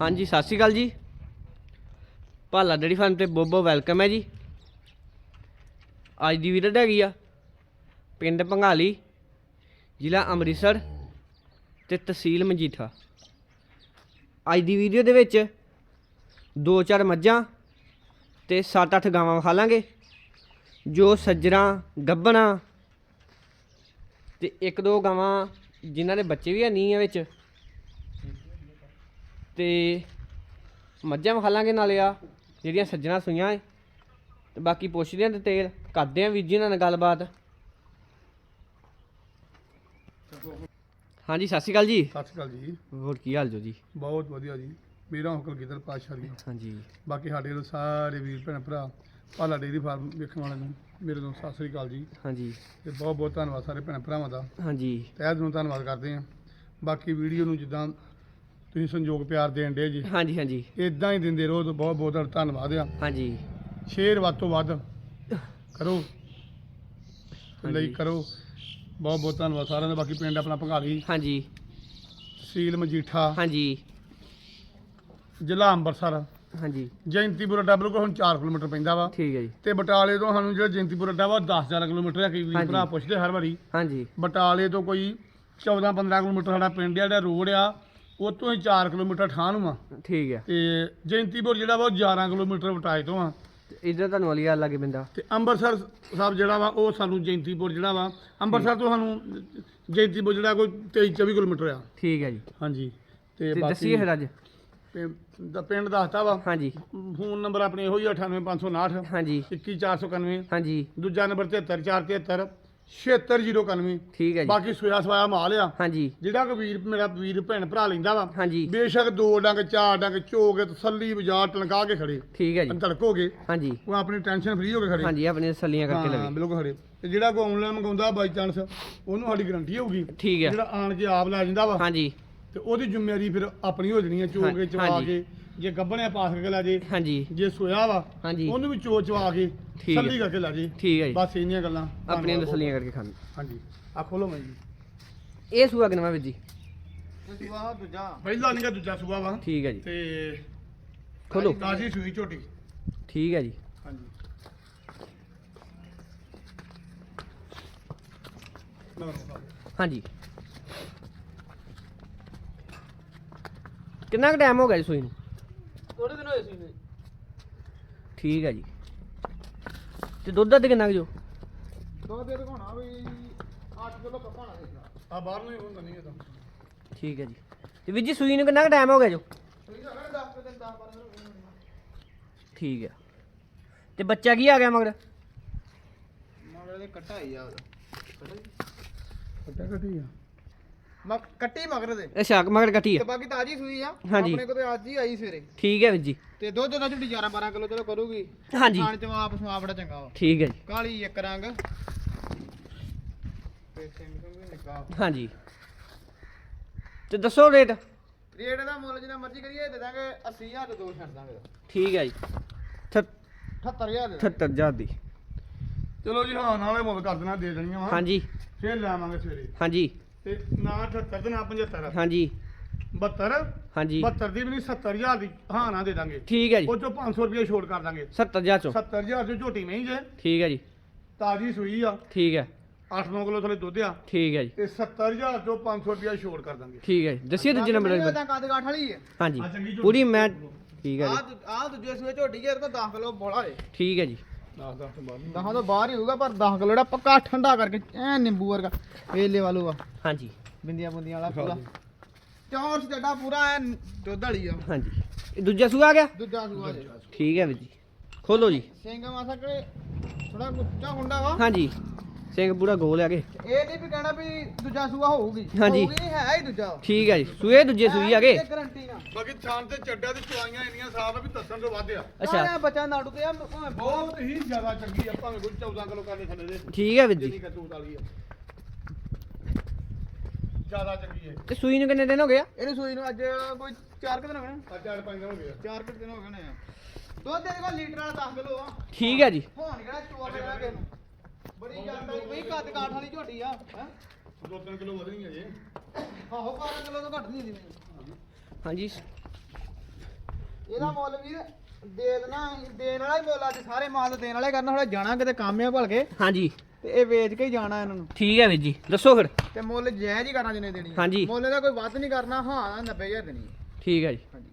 ਹਾਂਜੀ, ਸਤਿ ਸ਼੍ਰੀ ਅਕਾਲ ਜੀ। ਭਾਲਾ ਡੇਰੀ ਫਾਰਮ ਤੇ ਬੋਬੋ ਵੈਲਕਮ ਹੈ ਜੀ। ਅੱਜ ਦੀ ਵੀਡੀਓ ਹੈਗੀ ਆ ਪਿੰਡ ਭੰਗਾਲੀ ਜ਼ਿਲ੍ਹਾ ਅੰਮ੍ਰਿਤਸਰ ਤੇ ਤਹਿਸੀਲ ਮਜੀਠਾ। ਅੱਜ ਦੀ ਵੀਡੀਓ ਦੇ ਵਿੱਚ ਦੋ ਚਾਰ ਮੱਝਾਂ ਤੇ 7-8 ਗਾਵਾਂ ਵਿਖਾ ਲਾਂਗੇ, ਜੋ ਸੱਜਰਾਂ ਗੱਬਣਾ ਤੇ ਇੱਕ ਦੋ ਗਾਵਾਂ ਜਿਨ੍ਹਾਂ ਦੇ ਬੱਚੇ ਵੀ ਨਹੀਂ ਆ ਵਿੱਚ। ਤੇ ਮੱਝਾਂ ਵਿਖਾ ਲਾਂਗੇ ਨਾਲੇ ਆ ਜਿਹੜੀਆਂ ਸੱਜਣਾ ਸੂਈਆਂ ਏ। ਤੇ ਬਾਕੀ ਪੁੱਛਦੇ ਆਂ ਡਿਟੇਲ ਕਰਦੇ ਆਂ ਵੀਰ ਜੀ ਨਾਲ ਗੱਲਬਾਤ। ਹਾਂਜੀ ਸਤਿ ਸ਼੍ਰੀ ਅਕਾਲ ਜੀ। ਸਤਿ ਸ਼੍ਰੀ ਅਕਾਲ ਜੀ। ਹੋਰ ਕੀ ਹਾਲ ਜੋ ਜੀ? ਬਹੁਤ ਵਧੀਆ ਜੀ। ਮੇਰਾ ਹੁਕਮ ਗਿੱਦੜ ਪਾਤਸ਼ਾਹ ਜੀ। ਹਾਂਜੀ। ਬਾਕੀ ਸਾਡੇ ਨੂੰ ਸਾਰੇ ਵੀਰ ਭੈਣ ਭਰਾ ਪਾਲਾ ਡੇਰੀ ਫਾਰਮ ਵੇਖਣ ਵਾਲਿਆਂ ਨੂੰ ਮੇਰੇ ਤੋਂ ਸਤਿ ਸ਼੍ਰੀ ਅਕਾਲ ਜੀ। ਹਾਂਜੀ। ਤੇ ਬਹੁਤ ਬਹੁਤ ਧੰਨਵਾਦ ਸਾਰੇ ਭੈਣ ਭਰਾਵਾਂ ਦਾ। ਹਾਂਜੀ। ਤਹਿ ਦਿਲੋਂ ਧੰਨਵਾਦ ਕਰਦੇ ਹਾਂ ਬਾਕੀ ਵੀਡੀਓ ਨੂੰ ਜਿੱਦਾਂ ਤੁਸੀਂ ਸੰਯੋਗ ਪਿਆਰ ਦੇਣ ਦੇ ਜੀ। ਹਾਂਜੀ ਹਾਂਜੀ। ਇਦਾਂ ਹੀ ਦਿੰਦੇ ਰਹੋ ਤਾਂ ਬਹੁਤ ਬਹੁਤ ਤੁਹਾਡਾ ਧੰਨਵਾਦ ਆ। ਹਾਂਜੀ। ਸ਼ੇਅਰ ਵੱਧ ਤੋਂ ਵੱਧ ਕਰੋ। ਲਈ ਕਰੋ। ਬਹੁਤ ਬਹੁਤ ਧੰਨਵਾਦ ਸਾਰਿਆਂ ਦਾ ਬਾਕੀ ਪਿੰਡ ਆਪਣਾ ਭੰਗਾਲੀ। ਹਾਂਜੀ। ਤਹਿਸੀਲ ਮਜੀਠਾ। ਹਾਂਜੀ। ਜ਼ਿਲ੍ਹਾ ਅੰਮ੍ਰਿਤਸਰ। ਹਾਂਜੀ। ਜੈਂਤੀਪੁਰਾ ਡਬਲ ਕੋ ਹੁਣ 4 ਕਿਲੋਮੀਟਰ ਪੈਂਦਾ ਵਾ। ਠੀਕ ਹੈ ਜੀ। ਤੇ ਬਟਾਲੇ ਤੋਂ ਸਾਨੂੰ ਜਿਹੜਾ ਜੈਂਤੀਪੁਰਾ ਡਾ ਵਾ 10000 ਕਿਲੋਮੀਟਰ ਹੈ ਕਈ ਵੀਰ। ਭਰਾ ਪੁੱਛਦੇ ਹਰ ਵਾਰੀ। ਹਾਂਜੀ। ਬਟਾਲੇ ਤੋਂ ਕੋਈ 14 15 ਕਿਲੋਮੀਟਰ ਸਾਡਾ ਪਿੰਡ ਆ ਜਿਹੜਾ ਰੋਡ ਆ ਉਤੋਂ ਹੀ 4 ਕਿਲੋਮੀਟਰ ਠਾਹ ਨੂੰ ਆ। ਠੀਕ ਹੈ ਤੇ ਜੈਂਤੀਪੁਰ ਜਿਹੜਾ ਵਾ ਉਹ 11 ਕਿਲੋਮੀਟਰ ਬਟਾਲੇ ਤੋਂ ਆ। ਇੱਧਰ ਤੁਹਾਨੂੰ ਅਲੀ ਲੱਗੇ ਪੈਂਦਾ ਤੇ ਅੰਮ੍ਰਿਤਸਰ ਸਾਹਿਬ ਜਿਹੜਾ ਵਾ ਉਹ ਸਾਨੂੰ ਜੈਂਤੀਪੁਰ ਜਿਹੜਾ ਵਾ ਅੰਮ੍ਰਿਤਸਰ ਤੋਂ ਸਾਨੂੰ ਜੈਂਤੀਪੁਰ ਜਿਹੜਾ ਕੋਈ 23 24 ਕਿਲੋਮੀਟਰ ਆ। ਠੀਕ ਹੈ ਜੀ। ਹਾਂਜੀ। ਤੇ ਤੇ ਬਾਕੀ ਦੱਸੀਏ ਫਿਰ ਅੱਜ। ਦਾ ਪਿੰਡ ਦੱਸਤਾ ਵਾ। ਹਾਂਜੀ। ਫੋਨ ਨੰਬਰ ਆਪਣੇ ਇਹੋ ਹੀ 98559 ਹਾਂਜੀ। 21491 ਹਾਂਜੀ। ਦੂਜਾ ਨੰਬਰ 73473 76091 ਠੀਕ ਹੈ ਜੀ। ਬਾਕੀ ਸੋਇਆ ਸਵਾਇਆ ਮਾਲ ਆ। ਹਾਂਜੀ। ਜਿਹੜਾ ਕੋਈ ਵੀਰ ਮੇਰਾ ਵੀਰ ਭੈਣ ਭਰਾ ਲੈਂਦਾ ਵਾ। ਹਾਂਜੀ। ਬੇਸ਼ੱਕ ਦੋ ਡੰਗ ਚਾਰ ਡੰਗ ਚੋ ਕੇ ਤਸੱਲੀ ਬਾਜ਼ਾਰ ਟਣਕਾ ਕੇ ਖੜੇ। ਠੀਕ ਹੈ ਜੀ। ਧੜਕੋਗੇ ਹਾਂਜੀ। ਉਹ ਆਪਣੀ ਟੈਨਸ਼ਨ ਫ੍ਰੀ ਹੋ ਕੇ ਖੜੇ। ਹਾਂਜੀ ਆਪਣੀ ਤਸੱਲੀਆਂ ਕਰਕੇ ਹਾਂ ਲਵੇ। ਬਿਲਕੁਲ ਖੜੇ। ਤੇ ਜਿਹੜਾ ਕੋਈ ਆਨਲਾਈਨ ਮੰਗਾਉਂਦਾ ਬਾਈ ਚਾਂਸ ਉਹਨੂੰ ਸਾਡੀ ਗਾਰੰਟੀ ਹੋਊਗੀ। ਠੀਕ ਹੈ। ਜਿਹੜਾ ਆਣ ਕੇ ਆਪ ਲੈ ਜਾਂਦਾ ਵਾ। ਹਾਂਜੀ। ਤੇ ਉਹਦੀ ਜ਼ਿੰਮੇਵਾਰੀ ਫਿਰ ਆਪਣੀ ਹੋ ਜਣੀ ਹੈ ਚੋ ਹਾਂ- ਕੇ ਚਵਾ। ਕੇ। ਜੇ ਗੱਬਣਿਆ ਪਾਸ ਕਰਕੇ ਲੈ ਜੇ ਹਾਂਜੀ। ਜੇ ਸੋਇਆ ਵਾ ਹਾਂਜੀ। ਉਹਨੂੰ ਵੀ ਚੋ ਚਵਾ ਕੇ ਠੀਕ ਹੈ। ਤਸੱਲੀ ਕਰਕੇ ਲੈ ਜੇ। ਠੀਕ ਹੈ ਜੀ। ਬਸ ਇੰਨੀਆਂ ਗੱਲਾਂ। ਆਪਣੀਆਂ ਧੰਨਵਾਦ ਤਸੱਲੀਆਂ ਕਰਕੇ ਖਾਣ ਹਾਂਜੀ। ਆ ਖੋਲੋ ਮੈਂ ਜੀ। ਇਹ ਸੂਆ ਕਿਨਵਾ ਵੀਰ ਜੀ? ਸੂਆ ਦੂਜਾ। ਪਹਿਲਾ ਨਹੀਂ ਗਾ ਦੂਜਾ ਸੂਆ ਵਾ। ਠੀਕ ਹੈ ਜੀ। ਤੇ ਖੋਲੋ। ਤਾਜੀ ਸੂਈ ਝੋਟੀ। ਠੀਕ ਹੈ ਜੀ। ਹਾਂਜੀ। ਹਾਂਜੀ। ਕਿੰਨਾ ਕੁ ਟਾਈਮ ਹੋ ਗਿਆ ਜੀ ਸੂਈ ਨੂੰ? ਥੋੜੇ ਦਿਨ ਹੋਏ ਸੀ ਨੇ ਠੀਕ ਹੈ ਜੀ। ਤੇ ਦੁੱਧ ਦੱਧ ਕਿੰਨਾ ਕੁ ਜੋ? ਦੋ ਦੇ ਦਿਖਾਉਣਾ ਵੀ 8 ਕਿਲੋ ਕੱਪਾਣਾ ਆ ਬਾਹਰ ਨੂੰ ਹੀ ਹੁੰਦਾ ਨਹੀਂ ਇਹ ਤਾਂ। ਠੀਕ ਹੈ ਜੀ। ਤੇ ਵੀਰ ਜੀ ਸੂਈ ਨੂੰ ਕਿੰਨਾ ਕੁ ਟਾਈਮ ਹੋ ਗਿਆ ਜੋ? ਸੂਈ ਦਾ ਕਹਿੰਦੇ 10 ਦਿਨ 10 12 ਦਿਨ ਠੀਕ ਹੈ ਤੇ ਬੱਚਾ ਕੀ ਆ ਗਿਆ ਮਗਰ? ਮਗਰ ਦੇ ਕੱਟਾ ਹੀ ਆ ਕੱਟਾ ਕੱਟੀ ਆ। ਮਗ ਕੱਟੀ ਮਗਰ ਦੇ। ਅੱਛਾ ਮਗਰ ਕੱਟੀ ਤੇ ਆ ਬਾਕੀ ਤਾਜੀ ਸੂਈ ਆ। ਹਾਂਜੀ। ਆਪਣੇ ਕੋਲ ਤੇ ਅੱਜ ਹੀ ਆਈ ਸਵੇਰੇ। ਠੀਕ ਹੈ ਵੀਰ ਜੀ। ਤੇ ਦੁੱਧ ਦਾ ਝੁੱਡੀ 11 12 ਕਿਲੋ ਚਲੋ ਕਰੂਗੀ। ਹਾਂਜੀ। ਖਾਣ ਚ ਆਪ ਸੁਆ ਬੜਾ ਚੰਗਾ ਵਾ। ਠੀਕ ਹੈ ਜੀ। ਕਾਲੀ ਇੱਕ ਰੰਗ। ਤੇ ਸਿੰਘ ਸਿੰਘ ਵੀ ਨਿੱਕਾ। ਹਾਂਜੀ। ਤੇ ਦੱਸੋ ਰੇਟ? ਰੇਟ ਦਾ ਮੁੱਲ ਜਿੰਨਾ ਮਰਜ਼ੀ ਕਰੀਏ ਦੇ ਦਾਂਗੇ 80000 ਤੇ ਦੋ ਛੱਡ ਦਾਂਗੇ। ਠੀਕ ਹੈ ਜੀ। 78000 ਦੇ 78000 ਦੀ। ਚਲੋ ਜੀ ਹਾਂ ਨਾਲੇ ਮੁੱਲ ਕਰ ਦੇਣਾ ਦੇ ਦੇਣੀਆਂ ਵਾ। ਹਾਂਜੀ। ਫੇਰ ਲਾਵਾਂਗੇ ਸਵੇਰੇ। ਹਾਂਜੀ। ਤੇ ਨਾ 78 ਤੇ ਨਾ 75 ਹਾਂਜੀ। 72 ਹਾਂਜੀ। 72 ਦੀ ਵੀ ਨਹੀਂ 70000 ਦੀ ਹਾਂ ਨਾ ਦੇ ਦਾਂਗੇ। ਠੀਕ ਹੈ ਜੀ। ਉਹ ਚੋਂ 500 ਰੁਪਏ ਛੋੜ ਕਰ ਦਾਂਗੇ। 70000 ਚੋਂ। 70000 ਦੀ ਝੋਟੀ ਨਹੀਂ ਜੇ। ਠੀਕ ਹੈ ਜੀ। ਤਾਜੀ ਸੂਈ ਆ। ਠੀਕ ਹੈ। 8-9 ਕਿਲੋ ਥਲੇ ਦੁੱਧ ਆ। ਠੀਕ ਹੈ ਜੀ। ਤੇ 70000 ਚੋਂ 500 ਰੁਪਏ ਛੋੜ ਕਰ ਦਾਂਗੇ। ਠੀਕ ਹੈ ਜੀ। ਦੱਸਿਓ ਦੂਜੇ ਨੰਬਰ ਦਾ ਤੇ ਕੱਦ ਕਾਠ ਵਾਲੀ ਹੈ। ਹਾਂਜੀ। ਆ। ਪੂਰੀ ਮੈਂ ਠੀਕ ਹੈ ਆ ਜੀ ਆ ਦੂਜੇ ਸੂਏ ਝੋਟੀ ਇਹਦੇ ਕੋਲ 10 ਕਿਲੋ ਬੋਲਾ ਹੈ ਠੀਕ ਹੈ ਜੀ। 10 10 ਤੋਂ ਬਾਅਦ। ਦਹਾਂ ਤੋਂ ਬਾਹਰ ਹੀ ਹੋਊਗਾ ਪਰ 10 ਕਿਲੋ ਜਿਹੜਾ ਪੱਕਾ ਠੰਡਾ ਕਰਕੇ ਐ ਨਿੰਬੂ ਵਰਗਾ ਵੇਲੇ ਵਾਲੂ ਆ। ਹਾਂਜੀ। ਬਿੰਦੀਆਂ ਬੁੰਦੀਆਂ ਵਾਲਾ ਪੂਰਾ। ਚੌਰਸ ਜੱਡਾ ਪੂਰਾ ਐ ਦੁੱਧ ਵਾਲੀ ਆ। ਹਾਂਜੀ। ਇਹ ਦੂਜਾ ਸੂਆ ਆ ਗਿਆ? ਦੂਜਾ ਸੂਆ ਜੇ। ਠੀਕ ਹੈ ਵੀਰ ਜੀ। ਖੋਲੋ ਜੀ। ਸਿੰਘ ਮਾਸਾ ਕਿ ਥੋੜਾ ਉੱਚਾ ਹੁੰਦਾ ਵਾ। ਹਾਂਜੀ। ਸਿੰਘ ਪੂਰਾ ਗੋਲ ਆ ਗਏ ਇਹ ਨਹੀਂ ਵੀ ਕਹਿਣਾ ਵੀ ਦੂਜਾ ਸੂਆ ਹੋਊਗੀ। ਹਾਂਜੀ। ਹੋਊਗੀ ਨਹੀਂ, ਹੈ ਹੀ ਦੂਜਾ। ਠੀਕ ਹੈ ਜੀ। ਸੂਏ ਦੂਜੇ ਸੂਈ ਆ ਗਏ ਗਰੰਟੀ ਨਾ। ਬਾਕੀ ਥਾਂ ਤੇ ਚੱਡਿਆ ਤੇ ਚੁਆਈਆਂ ਇੰਨੀਆਂ ਸਾਫ਼ ਆ ਵੀ ਦੱਸਣ ਤੋਂ ਵੱਧ ਆ। ਅੱਛਾ। ਅੱਛਾ ਬੱਚਾ ਨਾੜੂ ਤੇ ਆ ਭਾਵੇਂ ਬਹੁਤ ਬਹੁਤ ਹੀ ਜ਼ਿਆਦਾ ਚੰਗੀ ਆ ਭਾਵੇਂ ਕੋਈ 14 ਕਿਲੋ ਕਰਦੇ ਥੱਲੇ ਦੇ। ਠੀਕ ਹੈ ਵੀਰ ਜਿੰਨੀ ਜੀ ਵਾਲੀ ਆ। ਜ਼ਿਆਦਾ ਚੰਗੀ ਹੈ ਤੇ ਸੂਈ ਨੂੰ ਕਿੰਨੇ ਦਿਨ ਹੋ ਗਏ ਆ? ਇਹਨੂੰ ਸੂਈ ਨੂੰ ਅੱਜ ਕੋਈ 4 ਦਿਨ ਹੋ ਗਏ ਅੱਜ ਚਾਰ ਪੰਜ ਦਿਨ ਹੋ ਗਏ ਆ। 4 ਦਿਨ ਹੋ ਗਏ ਨੇ। ਦੁੱਧ ਦੇ ਕੋਲ ਲੀਟਰ ਵਾਲਾ 10 ਕਿਲੋ ਆ। ਠੀਕ ਹੈ ਜੀ। ਹੋਣ ਕਿਹੜਾ ਚੋਆ ਕਿਸੇ ਨੂੰ? ਬੜੀ ਜਾਂਦਾ ਬਈ ਕੱਦ ਕਾਠ ਵਾਲੀ ਝੋਟੀ ਆ ਹੈਂ? ਦੋ ਤਿੰਨ ਕਿਲੋ ਵਧਣੀ ਹੈ ਜੇ ਆਹੋ 12 ਕਿਲੋ ਤੋਂ ਘੱਟ ਨਹੀਂ ਦਿੰਦੇ ਹਾਂਜੀ। ਇਹਦਾ ਮੁੱਲ ਵੀਰ ਦੇ ਦੇਣਾ ਦੇਣ ਵਾਲਾ ਹੀ ਮੁੱਲ ਅੱਜ ਸਾਰੇ ਮਾਲ ਦੇਣ ਵਾਲੇ ਕਰਨਾ ਥੋੜਾ ਜਾਣਾ ਕਿਤੇ ਕੰਮ ਆ ਭਲ ਕੇ ਹਾਂਜੀ। ਤੇ ਇਹ ਵੇਚ ਕੇ ਹੀ ਜਾਣਾ ਇਹਨਾਂ ਨੂੰ। ਠੀਕ ਹੈ ਵੀਰ ਜੀ ਦੱਸੋ ਫਿਰ। ਤੇ ਮੁੱਲ ਜਾਇਜ਼ ਹੀ ਕਰਨਾ ਜਿੰਨੇ ਦੇਣੀ ਆ। ਹਾਂਜੀ। ਮੁੱਲ ਦਾ ਕੋਈ ਵੱਧ ਨਹੀਂ ਕਰਨਾ ਹਾਂ 90000 ਦੇਣੀ ਆ। ਠੀਕ ਹੈ ਜੀ। ਹਾਂਜੀ।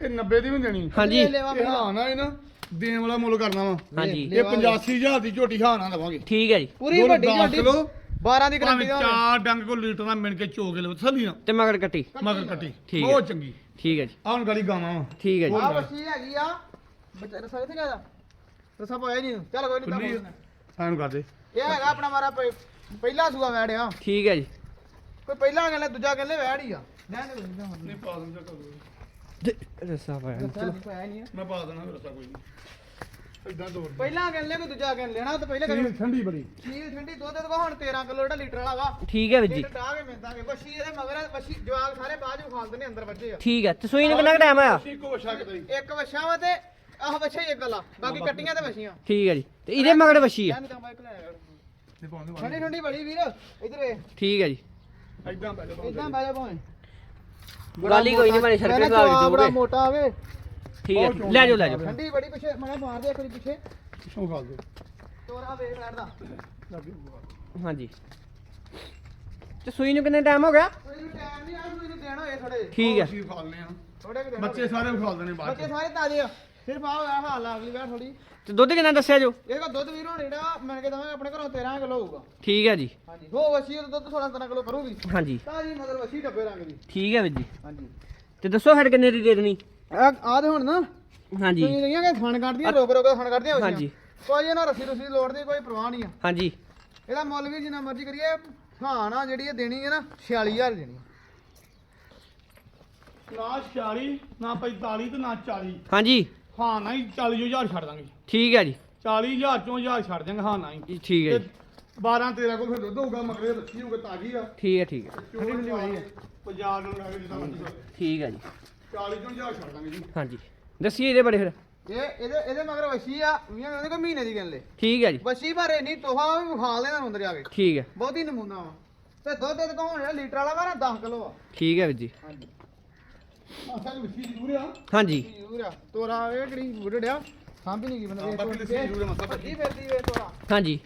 ਇਹ 90 ਦੀ ਵੀ ਦੇਣੀ। ਹਾਂਜੀ। ਇਹ ਲੈਵਾ ਇਹ ਹਾਂ ਨਾ ਇਹ ਨਾ। ਦੇਣ ਵਾਲਾ ਮੁੱਲ ਕਰਨਾ ਵਾ। ਹਾਂਜੀ। ਇਹ 85000 ਦੀ ਝੋਟੀ ਹਾਂ ਨਾ ਦਵਾਂਗੇ। ਠੀਕ ਹੈ ਜੀ। ਪੂਰੀ ਦੁੱਧ ਵੱਡੀ ਦਸ ਝੋਟੀ ਕਿਲੋ, 12 ਦੀ ਗਰੰਟੀ ਦਾ ਚਾਰ ਡੰਗ ਕੋ ਲੀਟਰ ਦਾ ਮਿਣ ਕੇ ਚੋ ਕੇ ਲਓ ਥੱਲੀ ਨਾ। ਤੇ ਮਗਰ ਕੱਟੀ। ਮਗਰ ਕੱਟੀ। ਠੀਕ ਹੈ। ਬਹੁਤ ਚੰਗੀ। ਠੀਕ ਹੈ ਜੀ। ਆਹ ਹੁਣ ਗਾਲੀ ਗਾਵਾਂ ਵਾ। ਠੀਕ ਹੈ ਜੀ। ਆ ਵਸੀ ਹੈਗੀ ਆ। ਬੱਚਾ ਰਸਾ ਕਿੱਥੇ ਗਿਆ ਦਾ ਰਸਾ ਪਾਇਆ ਨਹੀਂ। ਚੱਲ ਕੋਈ ਖੁੱਲੀ ਨਹੀਂ ਆ। ਸਾਨੂੰ ਕਰ ਦੇ। ਇਹ ਹੈਗਾ ਆਪਣਾ ਮਾਰਾ ਪਹਿ- ਪਹਿਲਾ ਸੂਆ ਵੈੜਿਆ ਠੀਕ ਹੈ ਜੀ। ਕੋਈ ਪਹਿਲਾ ਕਹਿੰਦੇ ਦੂਜਾ ਕਹਿੰਦੇ ਵੈੜ ਹੀ ਆ। ਲੈਣ ਦੇ ਕੋਈ ਨਹੀਂ ਪਾ ਦਿੰਦਾ ਰਸਾ ਪਾਇਆ ਚਲੋ। ਨਹੀਂ ਆ ਮੈਂ ਪਾ ਦੇਣਾ ਰਸਾ ਕੋਈ ਨਹੀਂ ਇਦਾਂ ਤੋੜ ਦੇ। ਪਹਿਲਾਂ ਕਹਿੰਦੇ ਕੋਈ ਦੂਜਾ ਕਹਿੰਦੇ ਲੈਣਾ ਤਾਂ ਪਹਿਲੇ ਕਹਿੰਦੇ ਠੰਡੀ ਬੜੀ। ਚੀਜ਼ ਠੰਡੀ ਦੁੱਧ ਦੇ ਹੁਣ 13 ਕਿਲੋ ਜਿਹੜਾ ਲੀਟਰ ਵਾਲਾ ਵਾ। ਠੀਕ ਹੈ ਵੀਰ ਜੀ। ਲੀਟਰ ਡਾਹ ਕੇ ਮਿਲਦਾਂਗੇ ਬੱਛੀ ਇਹਦੇ ਮਗਰ ਆ, ਬੱਛੀ ਜਵਾਗ ਸਾਰੇ ਬਾਅਦ ਚ ਖਾਲਦੇ ਨੇ ਅੰਦਰ ਬੱਚੇ ਆ। ਠੀਕ ਹੈ ਤੇ ਸੂਈ ਨੂੰ ਕਿੰਨਾ ਟਾਈਮ ਆਇਆ ਇੱਕੋ ਵਛਾ ਕਿਤੇ ਇੱਕ ਵੱਛਾ ਵਾ ਤੇ ਆਹ ਵੱਛਾ ਹੀ ਇੱਕ ਗਲਾ ਬਾਕੀ ਕੱਟੀਆਂ ਤੇ ਵੱਛੀਆਂ ਠੀਕ ਹੈ ਜੀ ਤੇ ਇਹਦੇ ਮਗਰ ਵਸ਼ੀ ਆ। ਤਾਂ ਬਾਈਕ ਲੈ ਨਹੀਂ ਪਾਉਂਦੇ ਠੰਡੀ ਠੰਡੀ ਬੜੀ ਵੀਰ ਇਧਰ ਠੀਕ ਹੈ ਜੀ। ਇਦਾਂ ਪੈ ਜਾ ਇਦਾਂ ਬਹਿ ਜਾ ਭਾਵੇਂ। ਗਾਲੀ ਕੋਈ ਨਹੀਂ ਬਣੀ ਮੈਂ ਸਰਕਟ ਕਿਹਾ ਲਾ ਬੜਾ ਮੋਟਾ ਆਵੇ। ਠੀਕ ਹੈ। ਲੈ ਜਾਓ ਲੈ ਜਾਓ। ਠੰਡੀ ਬੜੀ ਪਿੱਛੇ ਮੈਂ ਮਾਰ ਦੇ ਇੱਕ ਵਾਰੀ ਪਿੱਛੇ। ਪਿੱਛੋਂ ਖਾ ਦੇ? ਤੋਰਾ ਵੇਖ ਬੈਠਦਾ ਹਾਂਜੀ। ਤੇ ਸੂਈ ਨੂੰ ਕਿੰਨਾ ਟਾਈਮ ਹੋ ਗਿਆ? ਕੋਈ ਨੂੰ ਟਾਈਮ ਨਹੀਂ ਆ ਕੋਈ ਨੂੰ ਦੇਣਾ ਹੋਏ ਥੋੜੇ ਠੀਕ ਹੈ। ਅਸੀਂ ਆ? ਥੋੜੇ ਬੱਚੇ ਸਾਰੇ ਦੇਣੇ ਬਾਅਦ ਬੱਚੇ ਚ ਸਾਰੇ ਤਾਜ਼ੇ ਆ। ਸਿਰਫ ਆਹ ਹੋਇਆ ਹਾਲ ਆ ਅਗਲੀ ਵਾਰ ਥੋੜੀ ਤੇ ਦੁੱਧ ਕਿੰਨਾ ਦੱਸਿਆ ਜੋ? ਇਹਦੇ ਦੁੱਧ ਵੀਰ ਹੁਣ ਜਿਹੜਾ ਮੈਂ ਕੇ ਦਵਾਂਗੇ ਆਪਣੇ ਘਰੋਂ 13 ਕਿਲੋ ਹੋਊਗਾ। ਠੀਕ ਹੈ ਜੀ। ਹਾਂਜੀ ਹੋ ਵਸੀ ਉਹ ਦੁੱਧ 16 17 ਕਿਲੋ ਕਰੂਗੀ। ਹਾਂਜੀ। ਤਾਜ਼ੀ ਮਤਲਬ ਵਸੀ ਡੱਬੇ ਰੰਗ ਦੀ। ਠੀਕ ਹੈ ਵੀਰ ਜੀ। ਹਾਂਜੀ। ਤੇ ਦੱਸੋ ਫਿਰ ਕਿੰਨੇ ਦੀ ਦੇ ਦੇਣੀ? ਆ ਆ ਤੇ ਹੁਣ ਨਾ ਹਾਂਜੀ। ਤੁਸੀਂ ਜਿਹੜੀਆਂ ਕਿ ਥਣ ਕੱਢਦੀਆਂ ਰੋਕ ਰੋਕ ਕੇ ਥਣ ਕੱਢਦੀਆਂ ਹਾਂਜੀ। ਕੋਈ ਇਹਨਾਂ ਰੱਸੀ ਰੁਸੀ ਲੋੜ ਦੀ ਕੋਈ ਪਰਵਾਹ ਨਹੀਂ ਆ। ਹਾਂਜੀ। ਇਹਦਾ ਮੁੱਲ ਵੀ ਜਿੰਨਾ ਮਰਜ਼ੀ ਕਰੀਏ ਹਾਂ ਨਾ ਜਿਹੜੀ ਇਹ ਦੇਣੀ ਹੈ ਨਾ 46000 ਦੇਣੀ ਨਾ 46 ਨਾ 45 ਤੇ ਨਾ 40 ਹਾਂਜੀ। ਹਾਂ ਨਾ ਹੀ 40000 ਛੱਡ ਦਾਂਗੇ। ਠੀਕ ਹੈ ਜੀ। 40000 ਚੋਂ 1000 ਛੱਡ ਦਾਂਗੇ ਹਾਂ ਨਾ ਹੀ ਜੀ, ਠੀਕ ਹੈ ਜੀ। 12 13 ਕੋਲ ਫਿਰ ਦੁੱਧ ਹੋਊਗਾ ਮਗਰੇ ਲੱਸੀ ਹੋਊਗਾ ਤਾਜ਼ੀ ਆ? ਠੀਕ ਹੈ ਠੀਕ ਹੈ। ਠੰਡੀ ਠੰਡੀ ਬਣੀ ਹੈ। ਪੰਜਾਬ ਨੂੰ ਲੱਗੇ ਜਿੱਦਾਂ ਮਰਜ਼ੀ ਕਰੋ। ਠੀਕ ਹੈ ਜੀ। 40 ਚੋਂ 1000 ਛੱਡ ਦਾਂਗੇ ਜੀ। ਹਾਂਜੀ ਦੱਸੀਏ ਇਹਦੇ ਬੜੇ ਫਿਰ। ਇਹ ਇਹਦੇ ਇਹਦੇ ਮਗਰ ਵਸੀ ਆ ਵੀਆਂ ਕਹਿੰਦੇ ਕੋਈ ਮਹੀਨੇ ਦੀ ਕਹਿੰਦੇ ਠੀਕ ਹੈ ਜੀ। ਵਸੀ ਭਰੇ ਨਹੀਂ ਤੋਹਾ ਵੀ ਵਿਖਾ ਲੈਣਾ ਅੰਦਰ ਕੇ। ਠੀਕ ਹੈ। ਬਹੁਤੀ ਨਮੂਨਾ ਵਾ। ਤੇ ਦੁੱਧ ਦੇ ਕੋਲ ਜਿਹੜਾ ਲੀਟਰ ਵਾਲਾ ਵਾ ਨਾ 10 ਕਿਲੋ ਆ। ਠੀਕ ਹੈ ਵੀਰ ਜੀ। ਹਾਂਜੀ। ਜ਼ਰੂਰ ਆ। ਹਾਂਜੀ। ਜ਼ਰੂਰ ਆ। ਤੋਰਾ ਇਹ ਕਿਹੜੀ ਬੁੱਢੜਿਆ? ਸਾਂਭੀ ਨਹੀਂ ਕੀ ਬੰਦਾ ਵੇਖ ਬਾਕੀ ਲੱਸੀ ਜ਼ਰੂਰ ਆ ਮਸਾ ਭੱਜੀ ਫਿਰਦੀ ਵੇ ਤੋਰਾ। ਹਾਂਜੀ।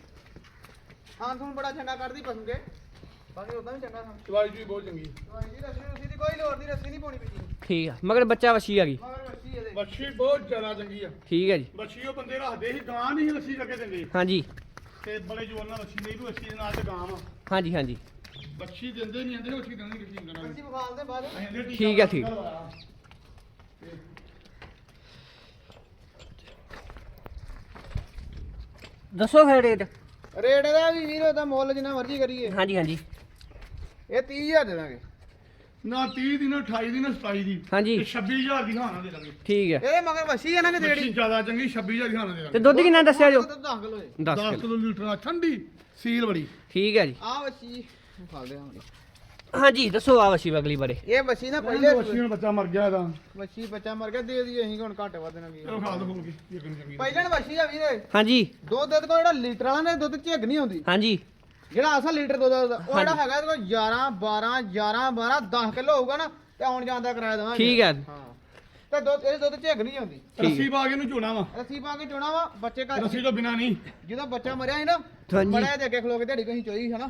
ਹਾਂ ਤੁਹਾਨੂੰ ਬੜਾ ਚੰਗਾ ਕਰਦੀ ਪਸੰਦ ਕੇ ਬਾਕੀ ਉਦਾਂ ਵੀ ਚੰਗਾ ਸਮਝ ਚਵਾਈ ਜੀ ਬਹੁਤ ਚੰਗੀ। ਦਵਾਈ ਦੀ ਰੱਸੀ ਰੁਸੀ ਦੀ ਕੋਈ ਲੋੜ ਨਹੀਂ ਰੱਸੀ ਨਹੀਂ ਪਾਉਣੀ ਪੈਂਦੀ ਠੀਕ ਹੈ ਮਗਰ ਬੱਚਾ ਵਸ਼ੀ ਆ ਗਈ। ਮਗਰ ਇਹਦੇ। ਬਹੁਤ ਜ਼ਿਆਦਾ ਚੰਗੀ ਆ। ਠੀਕ ਹੈ ਜੀ। ਬੱਛੀ ਉਹ ਬੰਦੇ ਰੱਖਦੇ ਸੀ ਗਾਂ ਨਹੀਂ ਲੱਸੀ ਲੱਗੇ ਦਿੰਦੇ। ਹਾਂਜੀ। ਤੇ ਬੜੇ ਜੋਰ ਨਾਲ ਲੱਸੀ ਨਹੀਂ ਤੂੰ ਲੱਸੀ ਦੇ ਨਾਲ ਤੇ ਗਾਂ ਵਾ। ਹਾਂਜੀ ਹਾਂਜੀ। ਬੱਛੀ ਦਿੰਦੇ ਨਹੀਂ ਆਂਦੇ ਲੱਸੀ ਦੇਣੀ ਲੱਸੀ ਦੇਣਾ ਰੱਸੀ ਵਿਖਾਲ ਦੇ ਬਾਅਦ। ਠੀਕ ਹੈ, ਠੀਕ। ਦੱਸੋ ਫਿਰ ਰੇਟ। ਰੇਟ ਇਹਦਾ ਵੀ ਵੀਰ ਉਹਦਾ ਮੁੱਲ ਜਿੰਨਾ ਮਰਜ਼ੀ ਕਰੀਏ। ਹਾਂਜੀ ਹਾਂਜੀ। ਇਹ 30000 ਦੇ ਦਾਂਗੇ। ਨਾ 30 ਦੀ ਨਾ 28 ਦੀ ਨਾ 27 ਦੀ। ਹਾਂਜੀ। ਤੇ 26000 ਦੀ ਹਾਨਾ ਦੇ ਦਾਂਗੇ। ਠੀਕ ਹੈ। ਇਹਦੇ ਮਗਰ ਵਸੀ ਆ ਨਾ ਕਿ ਦੇੜੀ ਜ਼ਿਆਦਾ ਚੰਗੀ 26000 ਦੀ ਹਾਨਾ ਦੇ ਤੇ ਦਾਂਗੇ। ਦੁੱਧ ਕਿੰਨਾ ਦੱਸਿਆ ਜੋ? 10 ਕਿਲੋ 10 10 ਕਿਲੋ। ਲੀਟਰ ਆ ਠੰਡੀ ਸੀਲ ਬੜੀ। ਠੀਕ ਹੈ ਜੀ। ਆ ਵਸੀ ਹਾਂਜੀ ਦੱਸੋ ਆ ਵਸ਼ੀ ਅਗਲੀ ਬਾਰੇ। ਇਹ ਵਸੀ ਨਾ ਪਹਿਲੇ ਬੱਛੀ ਨੂੰ ਬੱਚਾ ਮਰ ਗਿਆ ਇਹਦਾ। ਵਸੀ ਬੱਚਾ ਮਰ ਗਿਆ ਦੇ ਦੀ ਅਸੀਂ ਹੁਣ ਘੱਟ ਵੱਧ ਨਾ ਕੀ ਚਲੋ ਖਾ ਦੋ ਹੋ ਗਈ ਇਹ ਕਿੰਨੀ ਚੰਗੀ ਪਹਿਲਾਂ ਵਸੀ ਆ ਵੀਰੇ। ਹਾਂਜੀ। ਦੁੱਧ ਦੇ ਕੋਲ ਜਿਹੜਾ ਲੀਟਰ ਵਾਲਾ ਨੇ ਦੁੱਧ ਝੱਗ ਨਹੀਂ ਆਉਂਦੀ। ਹਾਂਜੀ। ਜਿਹੜਾ ਅਸਲ ਲੀਟਰ ਦੁੱਧ ਦਾ ਉਹ ਜਿਹੜਾ। ਹੈਗਾ ਇਹਦੇ ਕੋਲ 11 12 11 12 10 ਕਿਲੋ ਹੋਊਗਾ ਨਾ ਤੇ ਆਉਣ ਜਾਣ ਦਾ ਕਿਰਾਇਆ ਦੇਵਾਂਗੇ। ਠੀਕ ਹੈ ਹਾਂ। ਤੇ ਦੁੱਧ ਇਹ ਦੁੱਧ ਝੱਗ ਨਹੀਂ ਆਉਂਦੀ। ਰੱਸੀ ਪਾ ਕੇ ਇਹਨੂੰ ਚੋਣਾ ਵਾ। ਰੱਸੀ ਪਾ ਕੇ ਚੋਣਾ ਵਾ ਬੱਚੇ ਘਰ ਰੱਸੀ ਤੋਂ ਬਿਨਾ ਨਹੀਂ। ਜਦੋਂ ਬੱਚਾ ਮਰਿਆ ਸੀ ਨਾ ਹਾਂਜੀ। ਬੜਾ ਦੇ ਅੱਗੇ ਖਲੋ ਕੇ ਢੜੀ ਕਹੀਂ ਚੋਈ ਹਨਾ?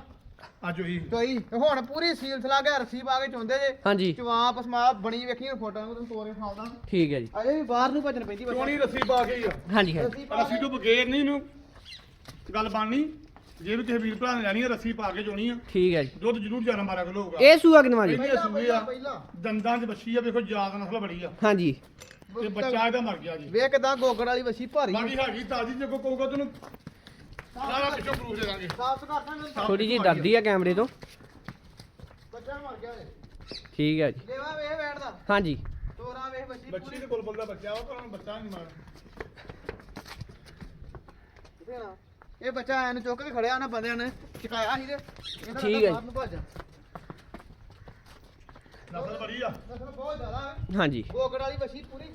ਅੱਜ ਹੋਈ ਚੋਈ ਤੇ ਹੁਣ ਪੂਰੀ ਸੀਲ ਸਲਾ ਕੇ ਰੱਸੀ ਪਾ ਕੇ ਚੋਂਦੇ ਜੇ। ਹਾਂਜੀ। ਚਵਾ ਪਸਮਾ ਬਣੀ ਵੇਖੀ ਫੋਟੋ ਨੂੰ ਤੁਹਾਨੂੰ ਤੋਰੇ ਖਾਲਦਾ। ਠੀਕ ਹੈ ਜੀ। ਅਜੇ ਵੀ ਬਾਹਰ ਨੂੰ ਭੱਜਣ ਪੈਂਦੀ ਬੱਚਾ ਚੋਣੀ ਰੱਸੀ ਪਾ ਕੇ ਹੀ ਆ। ਹਾਂਜੀ ਹਾਂਜੀ। ਰੱਸੀ ਪਾ ਰੱਸੀ ਕੇ। ਤੋਂ ਬਗੈਰ ਨਹੀਂ ਇਹਨੂੰ ਗੱਲ ਬਣਨੀ। ਜੇ ਵੀ ਕਿਸੇ ਵੀਰ ਭਰਾ ਨੇ ਲੈਣੀ ਆ ਰੱਸੀ ਪਾ ਕੇ ਚੋਣੀ ਆ। ਠੀਕ ਹੈ ਜੀ। ਦੁੱਧ ਜ਼ਰੂਰ 11 12 ਕਿਲੋ ਹੋਊਗਾ ਇਹ ਸੂਆ ਕਿੰਨਵਾ ਜੀ? ਪਹਿਲੇ ਸੂਏ ਪਹਿਲਾਂ। ਆ ਪਹਿਲਾਂ। ਦੰਦਾਂ 'ਚ ਬੱਛੀ ਆ ਵੇਖੋ ਜਾਤ ਨਸਲ ਬੜੀ ਆ। ਹਾਂਜੀ। ਤੇ ਬੱਚਾ ਇਹਦਾ ਮਰ ਗਿਆ ਜੀ। ਵੇਖ ਕਿਦਾਂ ਗੋਗੜ ਵਾਲੀ ਵਸੀ ਭਾਰੀ। ਬਾਕੀ ਹੈਗੀ ਤਾਜੀ ਜੇ ਕੋਈ ਕਹੂਗਾ ਤੈਨੂੰ ਸਾਰਾ ਪਿੱਛੋਂ ਪ੍ਰੂਫ ਦੇ ਦਾਂਗੇ। ਸਾਫ਼ ਕਰ ਦਾਂਗੇ। ਥੋੜੀ ਜੀ ਡਰਦੀ ਆ ਕੈਮਰੇ ਤੋਂ। ਬੱਚਾ ਮਰ ਗਿਆ ਏ ਠੀਕ ਹੈ ਜੀ। ਦੇਵਾ ਵੇਖ ਬੈਠਦਾ। ਹਾਂਜੀ। ਤੋਰਾ ਵੇਖ ਵਸੀ ਬੱਚੀ ਪੂਰੀ। ਦੇ ਕੋਲ ਦਾ ਬੱਚਾ ਉਹ ਪਰ ਹੁਣ ਬੱਚਾ ਨਹੀਂ ਮਾਰ? ਇਹ ਬੱਚਾ ਐਨ ਚੁੱਕ ਕੇ ਖੜਿਆ ਨਾ ਬੰਦਿਆਂ ਨੇ ਚਕਾਇਆ ਸੀ ਤੇ। ਠੀਕ ਹੈ। ਨਸਲ ਬੜੀ ਆ। ਨਸਲ ਬਹੁਤ ਜ਼ਿਆਦਾ ਹੈ ਹਾਂਜੀ। ਗੋਗੜ ਵਾਲੀ ਵਸੀ ਪੂਰੀ।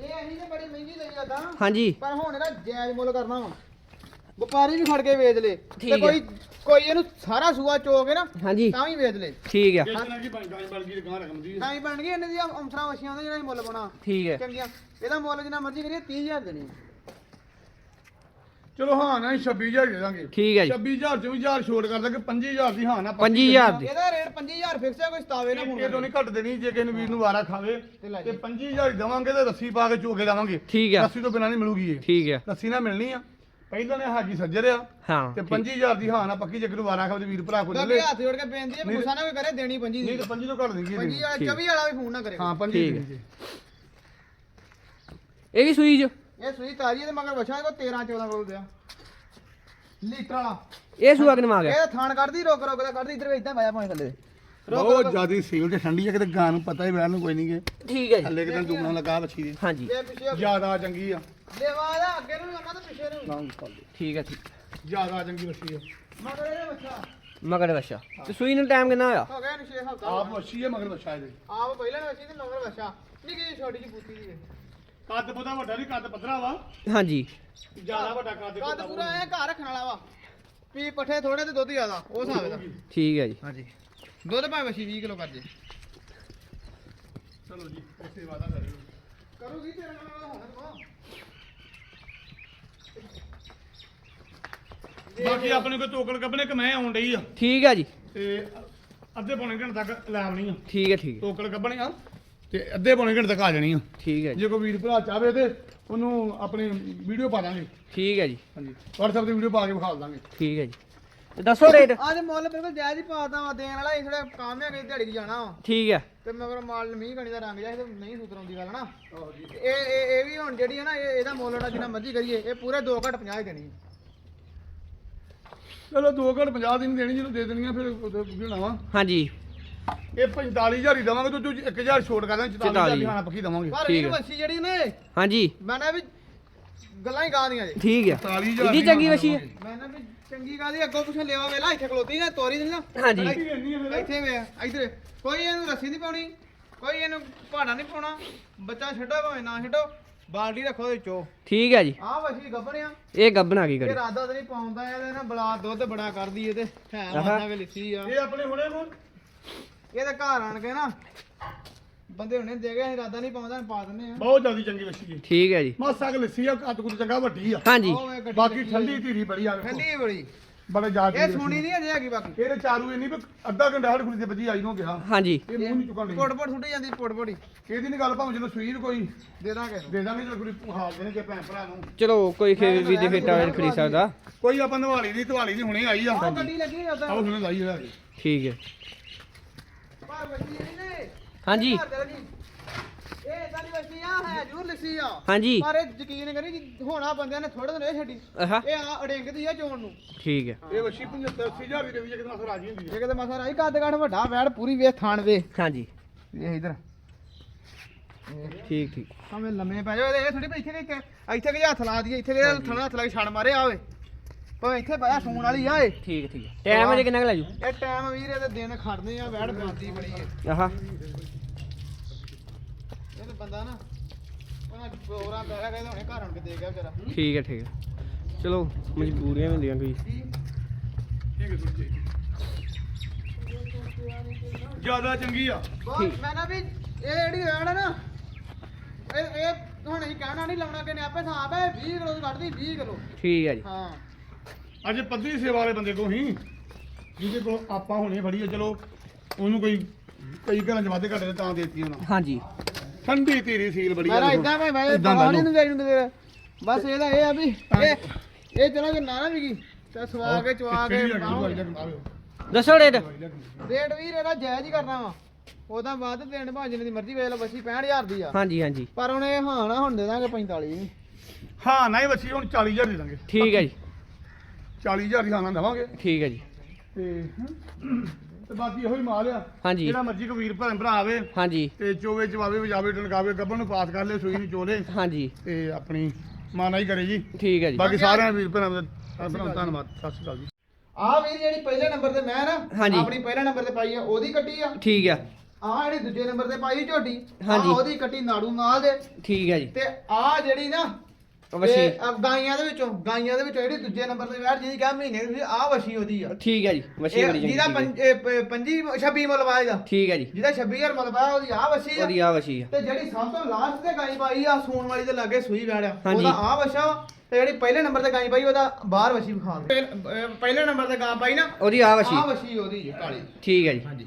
ਇਹ ਅਸੀਂ ਤੇ ਬੜੀ ਮਹਿੰਗੀ ਲਈ ਆ ਤਾਂ। ਹਾਂਜੀ। ਪਰ ਹੁਣ ਇਹਦਾ ਜਾਇਜ਼ ਮੁੱਲ ਕਰਨਾ ਵਾ। ਵਪਾਰੀ ਵੀ ਫੜ ਕੇ ਵੇਚ ਲੇ। ਠੀਕ ਤੇ। ਕੋਈ ਕੋਈ ਇਹਨੂੰ ਸਾਰਾ ਸੂਆ ਚੋ ਕੇ ਨਾ ਹਾਂਜੀ। ਤਾਂ ਵੀ ਵੇਚ ਲੇ। ਠੀਕ ਆ। ਕੀ ਗਾਂ ਰਕਮ ਦੀ ਤਾਂ ਹੀ ਬਣ ਗਈ ਇਹਨਾਂ ਦੀਆਂ ਅੰਸਰਾਂ ਵਛੀਆਂ ਦਾ ਜਿਹੜਾ ਅਸੀਂ ਮੁੱਲ ਪਾਉਣਾ ਠੀਕ ਹੈ ਚੰਗੀਆਂ। ਇਹਦਾ ਮੁੱਲ ਜਿੰਨਾ ਮਰਜ਼ੀ ਕਰੀਏ 30000 ਦੇਣੀ ਚਲੋ ਹਾਂ ਨਾ 26000 ਦੇ ਦਾਂਗੇ। ਠੀਕ ਹੈ ਜੀ। 26000 ਚ ਵੀ 1000 ਛੋਟ ਕਰ ਦਾਂਗੇ 25000 ਦੀ ਹਾਂ ਨਾ 25000 ਦੀ। ਇਹਦਾ ਰੇਟ 25000 ਫਿਕਸ ਹੈ ਕੋਈ ਸਤਾਵੇ ਨਾ ਇਹ ਤੋਂ ਨਹੀਂ। ਘੱਟ ਦੇਣੀ ਜੇ ਕਿਸੇ ਨੂੰ ਵੀਰ ਨੂੰ ਵਾਰਾ ਖਾਵੇ ਤੇ ਲੈ ਤੇ ਜੀ। 25000 ਦਵਾਂਗੇ ਤੇ ਰੱਸੀ ਪਾ ਕੇ ਚੋਕੇ ਦਵਾਂਗੇ ਠੀਕ ਆ। ਰੱਸੀ ਤੋਂ ਬਿਨਾਂ ਨਹੀਂ ਮਿਲੂਗੀ ਇਹ। ਠੀਕ ਆ। ਰੱਸੀ ਨਾ ਮਿਲਣੀ ਆ। ਪਹਿਲਾਂ ਨੇ ਹਾਜੀ ਸੱਜਰ ਆ। ਹਾਂ ਤੇ ਠੀਕ। 25000 ਦੀ ਹਾਂ ਨਾ ਪੱਕੀ ਜੇ ਕੋਈ ਵਾਰਾ ਖਾਵੇ ਵੀਰ ਭਰਾ ਕੋਲ ਲੈ। ਹੱਥ ਜੋੜ ਕੇ ਬੇਨਤੀ ਹੈ ਨਹੀਂ- ਗੁੱਸਾ ਨਾ ਕੋਈ ਕਰੇ ਦੇਣੀ 25 ਨਹੀਂ ਦੀ ਤੇ 25 ਤੋਂ ਘੱਟ ਦੇਂਗੇ 25 ਵਾਲਾ ਠੀਕ। 24 ਵਾਲਾ ਵੀ ਫੋਨ ਨਾ ਕਰੇ। ਹਾਂ 25 ਠੀਕ ਦੇਣੀ ਜੀ ਇਹ ਵੀ ਸੂਈ ਜੋ ਇਹ ਸੂਈ ਤਾਰੀ ਹੈ ਤੇ ਮਗਰ ਵਛਾ ਕੋ 13 14 ਕੋਲ ਦਿਆ ਲੀਟਰ ਵਾਲਾ। ਇਹ ਸੂਆ ਕਿਨ ਆ ਗਿਆ? ਇਹ ਥਾਣ ਕੱਢਦੀ ਰੋਕ ਰੋਕ ਦਾ ਕੱਢਦੀ ਇਧਰ ਇਦਾਂ ਪਾਇਆ ਭਾਵੇਂ ਥੱਲੇ ਬਹੁਤ ਜ਼ਿਆਦੀ ਸੀਲ ਤੇ ਠੰਡੀ ਆ ਕਿਤੇ ਗਾਂ ਨੂੰ ਪਤਾ ਹੀ ਵੈਣ ਨੂੰ ਕੋਈ ਨਹੀਂ ਗੇ। ਠੀਕ ਹੈ ਜੀ। ਥੱਲੇ ਕਿਤੇ ਡੂਣਾ ਲਗਾ ਬੱਚੀ ਦੇ। ਹਾਂਜੀ। ਇਹ ਪਿੱਛੇ ਜ਼ਿਆਦਾ ਚੰਗੀ ਆ। ਦੇਵਾ ਦਾ ਅੱਗੇ ਨੂੰ ਆਉਣਾ ਤੇ ਪਿੱਛੇ ਨੂੰ। ਨਾ ਕਰ ਦੇ। ਠੀਕ ਹੈ ਠੀਕ। ਜ਼ਿਆਦਾ ਚੰਗੀ ਬੱਚੀ ਆ। ਮਗਰ ਇਹਦੇ ਵਛਾ। ਮਗਰ ਵਛਾ। ਤੇ ਸੂਈ ਨੂੰ ਟਾਈਮ ਕਿੰਨਾ ਹੋਇਆ? ਹੋ ਗਿਆ ਨੂੰ 6 ਹਫ਼ਤਾ। ਆਪ ਬੱਚੀ ਆ ਮਗਰ ਬੱਚਾ ਇਹਦੇ। ਆਪ ਪਹਿਲਾਂ ਵਛੀ ਤੇ ਮਗਰ ਵਛਾ। ਨਿੱਕੀ ਜਿਹੀ ਛੋਟੀ ਜਿਹੀ ਬੂਤੀ ਦੀ ਕੱਦ ਪਤਾ ਵੱਡਾ ਨਹੀਂ ਕੱਦ ਪਤਰਾ ਵਾ। ਹਾਂਜੀ। ਜ਼ਿਆਦਾ ਵੱਡਾ ਕੱਦ ਕੱਦ ਪੂਰਾ ਐ ਘਰ ਰੱਖਣ ਵਾਲਾ ਵਾ। ਪੀ ਪੱਠੇ ਥੋੜੇ ਤੇ ਦੁੱਧ ਜ਼ਿਆਦਾ ਉਹ ਹਿਸਾਬ ਦਾ ਠੀਕ ਹੈ ਜੀ। ਹਾਂਜੀ। ਦੁੱਧ ਭਾਵੇਂ ਵਛੀ 20 ਕਿਲੋ ਕਰ ਜੇ। ਚਲੋ ਜੀ ਇਸੇ ਵਾਦਾ ਕਰਿਓ ਕਰੂਗੀ ਤੇਰੇ ਨਾਲ ਹੁਣ ਕੋ ਬਾਕੀ ਆਪਣੇ ਕੋਲ ਟੋਕਲ ਕੱਪਨੇ ਕਿ ਮੈਂ ਆਉਣ ਡਈ ਆ। ਠੀਕ ਹੈ ਜੀ। ਤੇ ਅੱਧੇ ਪੌਣੇ ਘੰਟੇ ਤੱਕ ਲੈ ਆਉਣੀ ਆ। ਠੀਕ ਹੈ ਠੀਕ ਹੈ। ਟੋਕਲ ਕੱਪਣੇ ਆ। ਤੇ ਅੱਧੇ ਪੌਣੇ ਘੰਟੇ ਤੱਕ ਆ ਜਾਣੀ ਆ। ਠੀਕ ਹੈ ਜੀ। ਜੇ ਕੋਈ ਵੀਰ ਭਰਾ ਚਾਹਵੇ ਤੇ ਉਹਨੂੰ ਆਪਣੀ ਵੀਡੀਓ ਪਾ ਦਾਂਗੇ। ਠੀਕ ਹੈ ਜੀ। ਹਾਂਜੀ। WhatsApp ਤੇ ਵੀਡੀਓ ਪਾ ਕੇ ਵਿਖਾ ਦਾਂਗੇ। ਠੀਕ ਹੈ ਜੀ। ਤੇ ਦੱਸੋ ਰੇਟ। ਅੱਜ ਮੁੱਲ ਬਿਲਕੁਲ ਜਾਇਜ਼ ਹੀ ਪਾਤਾ ਵਾ ਦੇਣ ਵਾਲਾ ਇਹ ਥੋੜਾ ਕੰਮ ਹੈ ਕਿ ਦਿਹਾੜੀ 'ਚ ਜਾਣਾ ਵਾ। ਠੀਕ ਹੈ। ਤੇ ਮਗਰ ਮਾਲ ਮੀਂਹ ਕਣੀ ਦਾ ਰੰਗ ਜਾਏ ਤੇ ਨਹੀਂ ਸੁਤਰਾਉਂਦੀ ਗੱਲ ਨਾ। ਇਹ ਇਹ ਇਹ ਵੀ ਹੁਣ ਜਿਹੜੀ ਹੈ ਨਾ ਇਹ ਇਹਦਾ ਮੁੱਲ ਜਿਹੜਾ ਜਿੰਨਾ ਮਰਜ਼ੀ ਕਰੀਏ ਇਹ ਪੂਰੇ 2 ਘੱਟ 50 ਹੀ ਦੇਣੀ ਹੈ। ਚਲੋ 2 ਘੰਟ 50 ਦਿਨ ਦੇਣੀ ਜਿਹਨੂੰ ਦੇ ਦੇਣੀਆਂ ਫਿਰ ਉਹਦੇ ਗਿਣਾ ਵਾ। ਹਾਂਜੀ। ਇਹ 45000 ਹੀ ਦਵਾਂਗੇ ਤੂੰ 1000 ਛੋਟ ਕਰ ਦਾਂਗੇ 44000 ਦੀ ਹਾਣਾ ਪੱਕੀ ਦਵਾਂਗੇ। ਪਰ ਠੀਕ ਇਹ ਹੈ। ਵੱਛੀ ਜਿਹੜੀ ਨੇ ਹਾਂਜੀ। ਮੈਂ ਨਾ ਵੀ ਗੱਲਾਂ ਹੀ ਗਾਦੀਆਂ ਜੇ। ਠੀਕ ਹੈ। 44000 ਇਹਦੀ ਚੰਗੀ ਵਛੀ ਹੈ। ਮੈਂ ਨਾ ਵੀ ਚੰਗੀ ਗਾਦੀ ਅੱਗੋਂ ਪਿੱਛੋਂ ਲਿਆ ਵੇਲਾ ਇੱਥੇ ਖਲੋਤੀ ਨਾ ਤੋਰੀ ਦੀ ਨਾ ਹਾਂਜੀ। ਇੱਥੇ ਵੇ ਇੱਧਰ ਕੋਈ ਇਹਨੂੰ ਰੱਸੀ ਨਹੀਂ ਪਾਉਣੀ ਕੋਈ ਇਹਨੂੰ ਪਹਾੜਾ ਨਹੀਂ ਪਾਉਣਾ। ਬੱਚਾ ਛੱਡੋ ਭਾਵੇਂ ਨਾ ਛੱਡੋ ਬਾਲਟੀ ਰੱਖੋ ਉਹਦੇ ਚੋ ਠੀਕ ਹੈ ਜੀ। ਆਹ ਵਛੀ ਗੱਬਣਿਆ ਇਹ ਗੱਬਣਾ ਕੀ ਇਹ ਕਰੀ ਰਾਦਾ ਤੇ ਨਹੀਂ ਪਾਉਂਦਾ ਇਹਦੇ ਨਾ ਬਲਾ ਦੁੱਧ ਬੜਾ ਕਰਦੀ ਇਹਦੇ ਹੈ ਆਹਾ। ਮਾਤਾ ਵੇ ਲਿੱਸੀ ਆ। ਇਹ ਆਪਣੇ ਹੁਣੇ ਨੂੰ ਇਹਦੇ ਘਰ ਆਣ ਕੇ ਨਾ ਬੰਦੇ ਹੁਣੇ ਦੇ ਗਏ ਅਸੀਂ ਰਾਦਾ ਨਹੀਂ ਪਾਉਂਦਾ ਪਾ ਦਿੰਦੇ ਆ ਬਹੁਤ ਜ਼ਿਆਦਾ ਚੰਗੀ ਵਛੀ ਹੈ ਠੀਕ ਹੈ ਜੀ। ਮਾਸਾ ਕਿ ਲੱਸੀ ਆ ਕੱਦ ਕੁੱਦ ਚੰਗਾ ਵੱਡੀ ਆ। ਹਾਂਜੀ। ਉਹ ਗੱਡੀ ਬਾਕੀ ਲੱਗੀ ਠੰਡੀ। ਧੀਰੀ ਬੜੀ ਆ ਵੇਖੋ। ਠੰਡੀ ਬੜੀ। ਬੜੇ ਜ਼ਿਆਦਾ ਇਹ ਸੋਣੀ ਨਹੀਂ ਅਜੇ ਹੈਗੀ ਬਾਕੀ। ਇਹਦੇ ਚਾਰੂ ਇੰਨੀ ਵੀ ਅੱਧਾ ਘੰਟਾ ਹੜ ਕੁੜੀ ਦੇ ਵੱਜੀ ਆਈ ਨੂੰ ਗਿਆ ਹਾਂਜੀ। ਇਹ ਮੂੰਹ ਨਹੀਂ ਚੁੱਕਣ ਲਈ ਪੋਟ ਪੋਟ ਸੁੱਟੀ ਜਾਂਦੀ ਪੋਟ ਪੋਟੀ। ਇਹਦੀ ਨਹੀਂ ਗੱਲ ਭਾਵੇਂ ਜਦੋਂ ਸਰੀਰ ਕੋਈ ਦੇ ਦਾਂਗੇ। ਦੇ ਦਾਂਗੇ ਜਦੋਂ ਕੁੜੀ ਹਾਲ ਦੇਣੇ ਕਿ ਭੈਣ ਭਰਾ ਨੂੰ। ਚਲੋ ਕੋਈ ਖੇ ਵੀ ਦੇ ਫੇਟਾ ਵੇਲ ਖਰੀਦ ਸਕਦਾ। ਕੋਈ ਆਪਾਂ ਨਵਾਲੀ ਨਹੀਂ ਧਵਾਲੀ ਨਹੀਂ ਹੁਣੇ ਆਈ ਆ। ਆਹ ਗੱਡੀ ਲੱਗੀ ਉਦਾਂ ਆਓ ਹੁਣੇ ਲਾਈ ਆ। ਠੀਕ ਹੈ। ਬੱਚੀ ਨੇ ਹਾਂਜੀ। ਘਰ ਦੇ ਲੱਗੀ। ਇਹ ਇਦਾਂ ਦੀ ਬੱਚੀ ਆ ਹੈ ਜ਼ਰੂਰ ਲਿਖੀ ਆ। ਹਾਂਜੀ। ਪਰ ਇਹ ਯਕੀਨ ਕਰੀ ਕਿ ਹੋਣਾ ਬੰਦਿਆਂ ਨੇ ਥੋੜੇ ਦਿਨ ਇਹ ਛੱਡੀ। ਆਹਾ ਇਹ ਆ ਅੜਿੰਗਦੀ ਆ ਚੋਣ ਨੂੰ। ਠੀਕ ਹੈ। ਇਹ ਵਸ਼ੀ 75 80000 ਦੀ ਰਵੀ ਕਿਦਾਂ ਰਾਜੀ ਹੁੰਦੀ ਜੇ ਕਿਤੇ ਮਸਾ ਰਾਈ ਕੱਦ ਕੱਢ ਵੱਡਾ ਵੈੜ ਪੂਰੀ ਵੇ ਥਾਣ ਵੇ। ਹਾਂਜੀ। ਇਹ ਇਧਰ। ਠੀਕ ਠੀਕ। ਭਾਵੇਂ ਲੰਮੇ ਪੈ ਜਾਓ ਇਹ ਥੋੜੀ ਵੀ ਇੱਥੇ ਕਿ ਇੱਥੇ ਕਿ ਹੱਥ ਲਾ ਦਈਏ ਇੱਥੇ ਕਿ ਥਣਾ ਹੱਥ ਲਾ ਕੇ ਛੜ ਮਾਰੇ ਆਵੇ ਭਾਵੇਂ ਇੱਥੇ ਪਾਇਆ ਸੂਣ ਵਾਲੀ ਆ ਇਹ। ਠੀਕ ਠੀਕ। ਟਾਈਮ ਅਜੇ ਕਿੰਨਾ ਕੁ ਲੱਜੂ ਇਹ ਟਾਈਮ ਵੀਰ ਇਹਦੇ ਦਿਨ ਖੜਨੇ ਆ ਵੈੜ ਬੰਦੀ ਬੜੀ ਹੈ ਆਹਾ। ਇਹ ਤੇ ਬੰਦਾ ਨਾ ਉਹਨਾਂ ਪ੍ਰੋਗਰਾਮ ਪੈ ਗਿਆ ਕਹਿੰਦੇ ਹੁਣੇ ਘਰ ਆਣ ਕੇ ਦੇ ਗਿਆ ਵਿਚਾਰਾ। ਠੀਕ ਹੈ ਠੀਕ ਹੈ। ਚਲੋ ਮਜਬੂਰੀਆਂ ਵੀ ਹੁੰਦੀਆਂ ਕੋਈ। ਠੀਕ ਹੈ ਥੋੜੀ ਜ਼ਿਆਦਾ ਚੰਗੀ ਆ। ਬਹੁਤ ਮੈਂ ਨਾ ਵੀ ਇਹ ਜਿਹੜੀ ਵੈੜ ਆ ਨਾ ਇਹ ਇਹ ਹੁਣ ਅਸੀਂ ਕਹਿਣਾ ਨਹੀਂ ਲਾਉਣਾ ਕਿ ਨੇ ਆਪੇ ਹਿਸਾਬ ਹੈ 20 ਕਿਲੋ ਦੀ ਕੱਢਦੀ 20 ਕਿਲੋ। ਠੀਕ ਹੈ ਜੀ। ਹਾਂ। ਅੱਜ ਪੱਧਰੀ ਸੇਵਾ ਵਾਲੇ ਬੰਦੇ ਕੋ ਹੀ। ਜਿਹਦੇ ਕੋਲ ਆਪਾਂ ਹੁਣੇ ਫੜੀ ਆ ਚਲੋ ਉਹਨੂੰ ਕੋਈ ਕਈ ਘਰਾਂ ਚ ਵਾਧੇ ਘਾਟੇ ਤੇ ਤਾਂ ਦੇਤੀ ਉਹਨਾਂ। ਹਾਂਜੀ। ਠੰਡੀ ਧੀਰੀ ਸੀਲ ਬੜੀ ਮੇਰਾ ਇਦਾਂ ਮੈਂ ਮੈਂ ਲਾ ਨਹੀਂ। ਨੂੰ ਦੇਣ ਨੂੰ ਦੇ ਬਸ ਇਹਦਾ ਇਹ ਆ ਵੀ ਇਹ ਇਹ ਚਲੋ ਕਿ ਨਾ ਨਾ ਵਿਗੀ ਤੇ ਸਵਾ ਕੇ ਚਵਾ ਕੇ। ਦੱਸੋ ਰੇਟ। ਰੇਟ ਵੀਰ ਇਹਦਾ ਜਾਇਜ਼ ਹੀ ਕਰਨਾ ਵਾ। ਉਹਦਾ ਵੱਧ ਦੇਣ ਜਿੰਨੇ ਦੀ ਮਰਜ਼ੀ ਵੇਚ ਲਓ ਬੱਸੀ 65000 ਦੀ ਆ। ਹਾਂਜੀ ਹਾਂਜੀ। ਪਰ ਹੁਣ ਇਹ ਹਾਂ ਨਾ ਹੁਣ ਦੇ ਦਾਂਗੇ 45 ਹਾਂ ਨਹੀਂ ਬੱਚੀ ਹੁਣ 40000 ਦੇ ਦਾਂਗੇ। ਠੀਕ ਹੈ ਜੀ। 40000 ਦੀ ਹਾਂ ਦੇਵਾਂਗੇ। ਠੀਕ ਹੈ ਜੀ। ਤੇ ਤੇ ਬਾਕੀ ਇਹੋ ਹੀ ਮਾਲ ਆ। ਹਾਂਜੀ। ਜਿਹੜਾ ਮਰਜ਼ੀ ਕੋਈ ਵੀਰ ਭੈਣ ਭਰਾ ਆਵੇ ਹਾਂਜੀ। ਤੇ ਚੋਵੇ ਚਵਾਵੇ ਵਜਾਵੇ ਟਣਕਾਵੇ ਗੱਬਨ ਨੂੰ ਪਾਸ ਕਰ ਲੈ ਸੂਈ ਨੂੰ ਚੋਲੇ। ਹਾਂਜੀ। ਤੇ ਆਪਣੀ ਮਾਨਾਈ ਕਰੇ ਜੀ। ਠੀਕ ਹੈ ਜੀ। ਬਾਕੀ ਸਾਰਿਆਂ ਵੀਰ ਭੈਣਾਂ ਦਾ ਧੰਨਵਾਦ। ਸਤਿ ਸ਼੍ਰੀ ਅਕਾਲ ਜੀ। ਆ ਵੀਰ ਜਿਹੜੀ ਪਹਿਲੇ ਨੰਬਰ ਤੇ ਮੈਂ ਨਾ ਹਾਂਜੀ। ਆਪਣੀ ਪਹਿਲੇ ਨੰਬਰ ਤੇ ਪਾਈ ਆ ਉਹਦੀ ਕੱਟੀ ਆ। ਠੀਕ ਹੈ ਆ ਜਿਹੜੀ ਦੂਜੇ ਨੰਬਰ ਤੇ ਪਾਈ ਝੋਟੀ ਆਹ ਹਾਂਜੀ। ਉਹਦੀ ਕੱਟੀ ਨਾੜੂ ਨਾਲ ਦੇ। ਠੀਕ ਹੈ ਜੀ। ਤੇ ਆ ਜਿਹੜੀ ਨਾ ਵਛੀ। ਤੇ, ਅ, ਗਾਈਆਂ ਦੇ ਵਿੱਚੋਂ ਗਾਈਆਂ ਦੇ ਵਿੱਚੋਂ ਜਿਹੜੀ ਦੂਜੇ ਨੰਬਰ ਤੇ ਵੈੜ ਜਿਹਦੀ ਕਹਾ ਮਹੀਨੇ ਦੀ ਆ ਵਸ਼ੀ ਉਹਦੀ ਆ। ਠੀਕ ਹੈ ਜੀ ਵਛੀ ਇਹ ਬੜੀ ਚੰਗੀ ਜਿਹਦਾ ਠੀਕ ਹੈ। ਪੰਜ- ਇਹ ਪ- ਪੰਜੀ 26 ਮੁੱਲ ਇਹਦਾ। ਠੀਕ ਹੈ ਜੀ। ਜਿਹਦਾ 26000 ਮੁੱਲ ਉਹਦੀ ਆ ਵਸ਼ੀ ਆ। ਉਹਦੀ ਆ ਵਛੀ ਆ। ਤੇ ਜਿਹੜੀ ਸਭ ਤੋਂ ਲਾਸਟ ਤੇ ਗਾਈ ਪਾਈ ਆ ਸੂਣ ਵਾਲੀ ਦੇ ਲਾਗੇ ਸੂਈ ਵੈੜਿਆ ਹਾਂਜੀ। ਉਹਦਾ ਆ ਵਛਾ ਵਾ, ਤੇ ਜਿਹੜੀ ਪਹਿਲੇ ਨੰਬਰ ਤੇ ਗਾਈ ਪਾਈ ਉਹਦਾ ਬਾਹਰ ਵਛੀ ਵਿਖਾ ਦੇ ਪਹਿਲੇ ਨੰਬਰ ਤੇ ਗਾਂ ਪਾਈ ਨਾ ਉਹਦੀ ਆ ਵਛੀ ਆ ਵਛੀ ਉਹਦੀ ਜੀ ਕਾਲੀ। ਠੀਕ ਹੈ ਜੀ। ਹਾਂਜੀ।